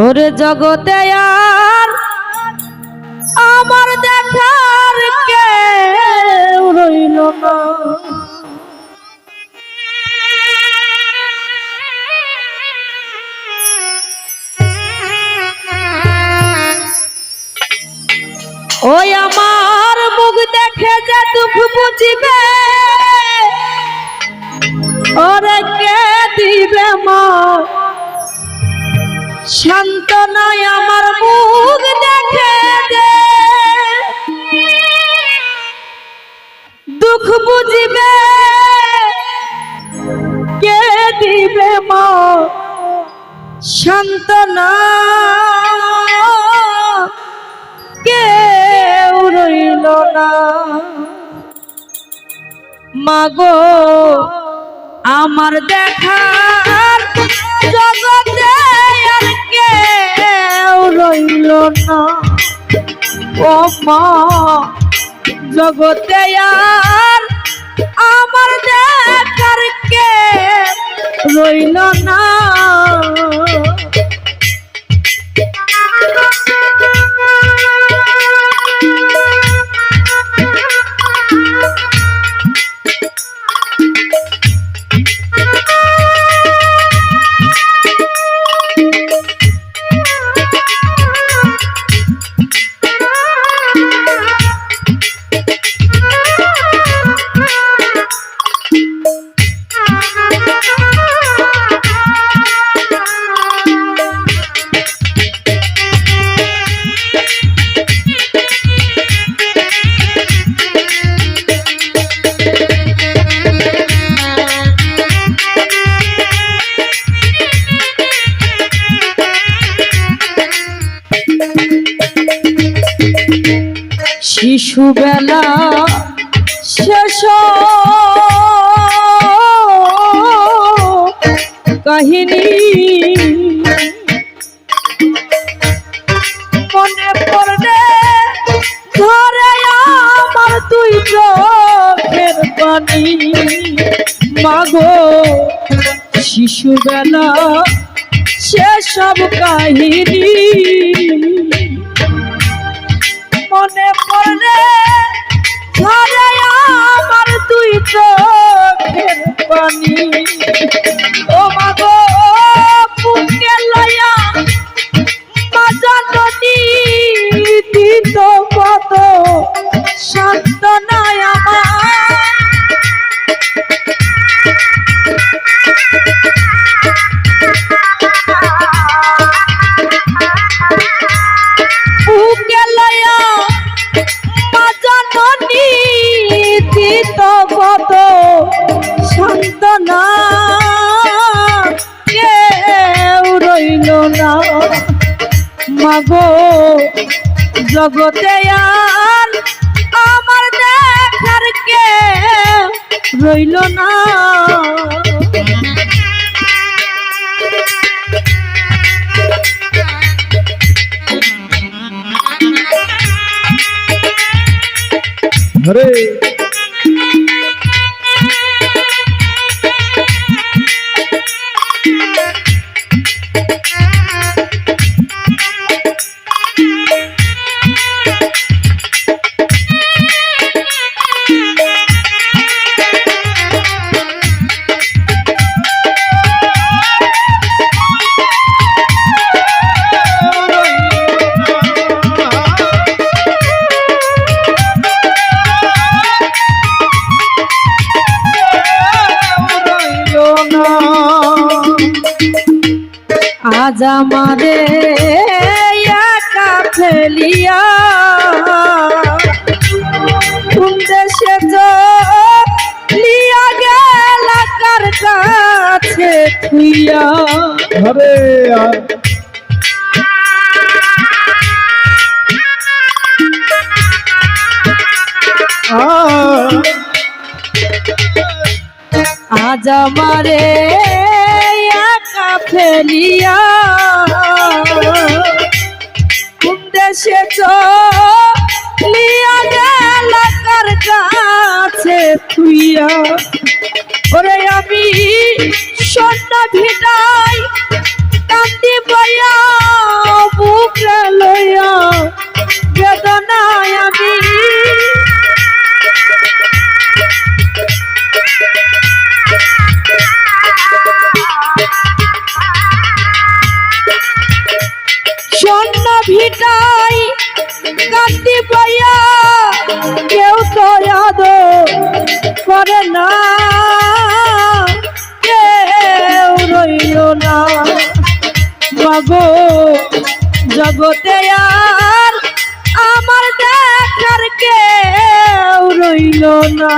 ওরে জগতে আর আমার দেখার কে রইল ওই আমার মুখ দেখে যে দুঃখ বুঝিবে। শান্ত নয় আমার মুখ দেখে দে। দুঃখ বুঝিবে, কে দিবে মা? শান্ত না কেউ রইল না। মাগো, আমার দেখার জগতে কেউ রইল না। ও মা জগতে আর আমার দেখার কে রইল না। শিশুবেলা শেষ কাহিনী। মনে পড়লে ধরে আমার তুই চোখের পানি। মাগো শিশুবেলা সেসব কাহিনী। মনে পড়লে ধরে আমার তুই চোখের পানি। ও মাগো বুকে লয়া মাজানি মাগো জগতে আর আমার দেখার কে রইল না। হরে। আমারে একা ফেলিয়া কোন দেশে লিয়া গেল কার কাছে থুইয়া আর আজ আমারে ফেলিয়া। কোন দেশে লিয়া গেল কাছে থুইয়া। ওরে আমি সন্ধ্যা ভিটাই ভিটাই কান্দি পাইয়া কেউ তো আদর করে না। কেউ রইল না। মাগো জগতে আর আমার দেখার কেউ রইল না।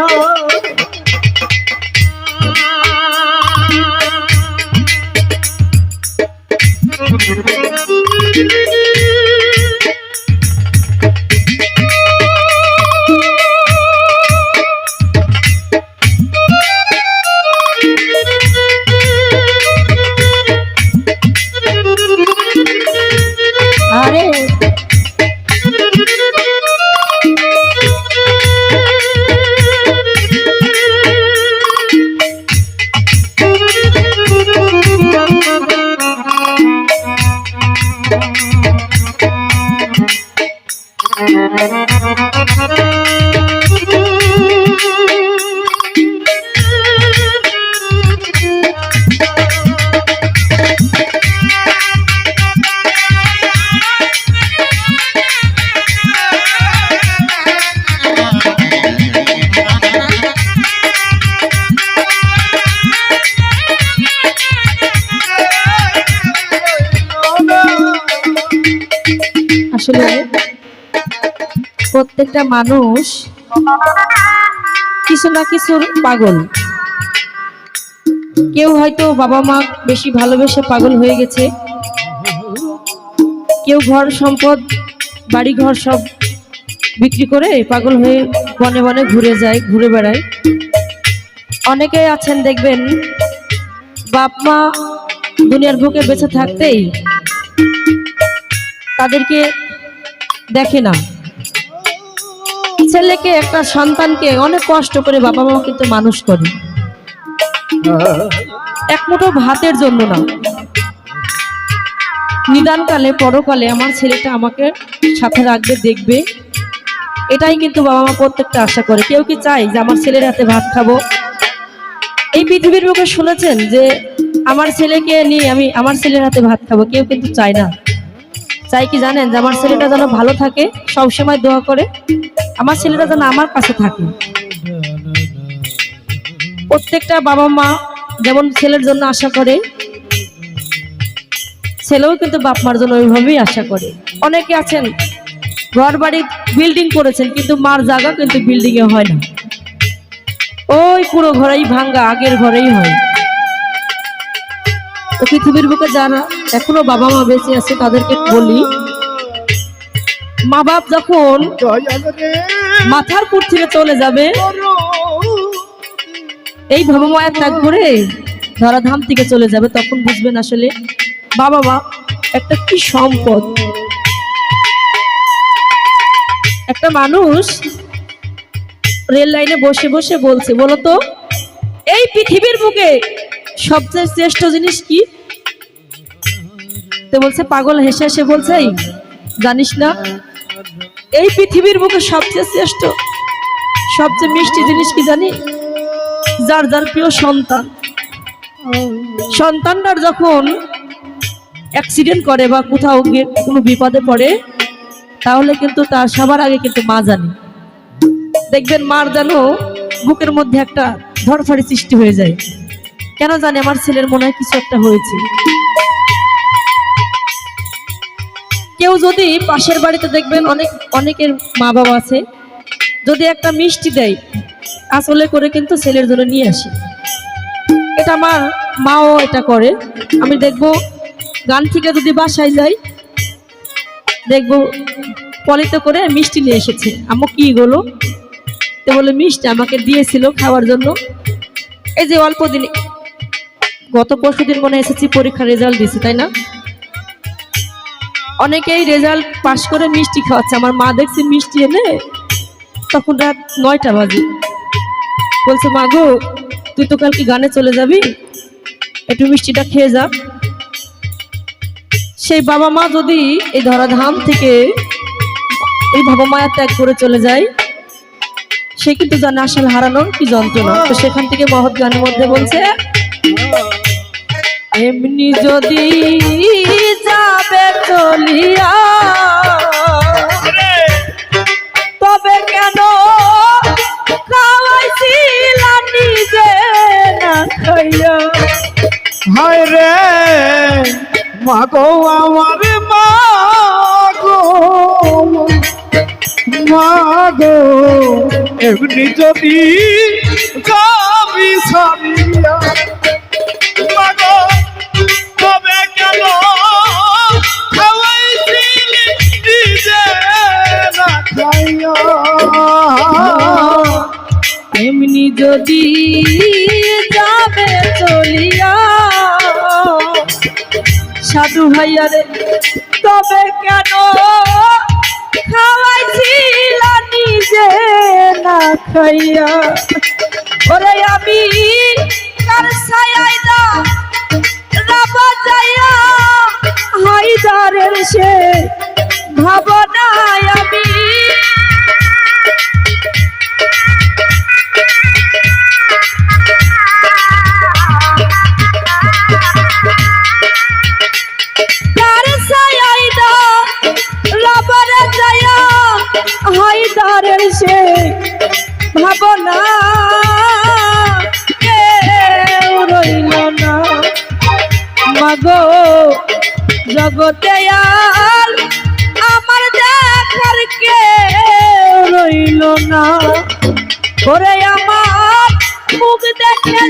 প্রত্যেকটা মানুষ কিছু না কিছুর পাগল। কেউ হয়তো বাবা মা বেশি ভালোবেসে পাগল হয়ে গেছে। কেউ ঘর সম্পদ বাড়ি ঘর সব বিক্রি করে পাগল হয়ে বনে বনে ঘুরে যায়, ঘুরে বেড়ায়। অনেকে আছেন দেখবেন, বাপ মা দুনিয়ার বুকে বেঁচে থাকতেই তাদেরকে দেখে না। ছেলেকে, একটা সন্তানকে অনেক কষ্ট করে বাবা মা কিন্তু মানুষ করে। এক মুঠো ভাতের জন্য না। নিদানকালে, পরকালে আমার ছেলেটা আমাকে সাথে রাখবে, দেখবে। এটাই কিন্তু বাবা মা প্রত্যেকটা আশা করে। কেউ কি চায় যে আমার ছেলের হাতে ভাত খাব? এই পৃথিবীর মুখে শুনেছেন যে, আমার ছেলেকে নিয়ে আমি আমার ছেলের হাতে ভাত খাব। কেউ কিন্তু চায় না। চাই কি জানেন যে আমার ছেলেটা যেন ভালো থাকে সবসময় দোয়া করে। আমার ছেলেটা যেন আমার কাছে থাকে। প্রত্যেকটা বাবা মা যেমন ছেলের জন্য আশা করে, ছেলেও কিন্তু বাপ মার জন্য ওইভাবেই আশা করে। অনেকে আছেন ঘর বাড়ি বিল্ডিং করেছেন, কিন্তু মার জায়গা কিন্তু বিল্ডিং এ হয় না। ওই পুরো ঘরেই ভাঙ্গা, আগের ঘরেই হয়। তো পৃথিবীর বুকে যারা এখনও বাবা মা বেঁচে আছে, তাদেরকে বলি মা বাপ যখন মাথার পুর থেকে চলে যাবে, এই ভবমায়া ত্যাগ করে ধরাধাম থেকে চলে যাবে, তখন বুঝবেন আসলে বাবা মা একটা কি সম্পদ। একটা মানুষ রেল লাইনে বসে বসে বলছে, বলতো, এই পৃথিবীর বুকে সবচেয়ে শ্রেষ্ঠ জিনিস কি? তো বলছে, পাগল হেসে হেসে বলছে জানিস না, এই পৃথিবীর বুকে সবচেয়ে শ্রেষ্ঠ, সবচেয়ে মিষ্টি জিনিস কি জানি? যার যার প্রিয় সন্তান। সন্তানটার যখন অ্যাক্সিডেন্ট করে বা কোথাও কোনো বিপদে পড়ে, তাহলে কিন্তু তার সবার আগে কিন্তু মা জানে। দেখবেন মার যেন বুকের মধ্যে একটা ধরফাড়ি সৃষ্টি হয়ে যায়। কেন জানে আমার ছেলের মনে হয় কিছু একটা হয়েছে। কেউ যদি পাশের বাড়িতে দেখবেন অনেক, অনেকের মা বাবা আছে, যদি একটা মিষ্টি দেয়, আসলে করে কিন্তু ছেলের জন্য নিয়ে আসে। এটা আমার মাও এটা করে। আমি দেখব, গান থেকে যদি বাসায় যাই, দেখব পলিতে করে মিষ্টি নিয়ে এসেছে। আমু কি গেলো তো বলে, মিষ্টি আমাকে দিয়েছিল খাওয়ার জন্য। এই যে অল্প দিন, গত পরশু দিন মনে এসেছি, পরীক্ষার রেজাল্ট দিয়েছে, তাই না? অনেকেই রেজাল্ট পাশ করে মিষ্টি খাওয়াচ্ছে। আমার মা দেখছে মিষ্টি এনে তখন রাত নয়টা বাজে। বলছে, মা গো, তুই তো কালকে গানে চলে যাবি। একটু মিষ্টিটা খেয়ে যা। সেই বাবা মা যদি এই ধরাধাম থেকে এই ভবমায়া ত্যাগ করে চলে যায়, সে কিন্তু জানে আসলে হারানোর কি যন্ত্রণা। তো সেখান থেকে মহৎ গানের মধ্যে বলছে এমনি যদি যাবে চলিয়া, তবে কেন খাওয়াইছিলা নিজে না হায় রে মা গো আমার মা গো মা গো এমনি যদি যাবি সারিয়া এমনি যদি যাবে চলিয়া, সাধু ভাইয়া রে, তবে কেন খাওয়াইছিল নিজে না খাইয়া? ওরে আমি কার ছায়াই দা রাবা যাইয়া হাইদারের সে ভাবনায় আমি রইল না। ওরে আমার মুখ দেখে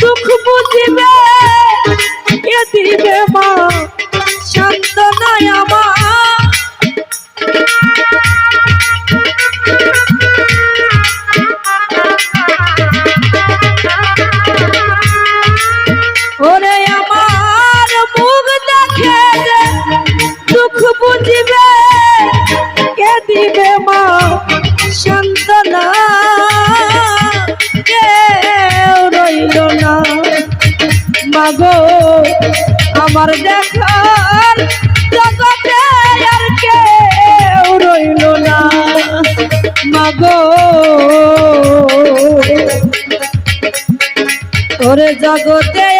দুঃখ বুঝিবে দিবে মা জগতে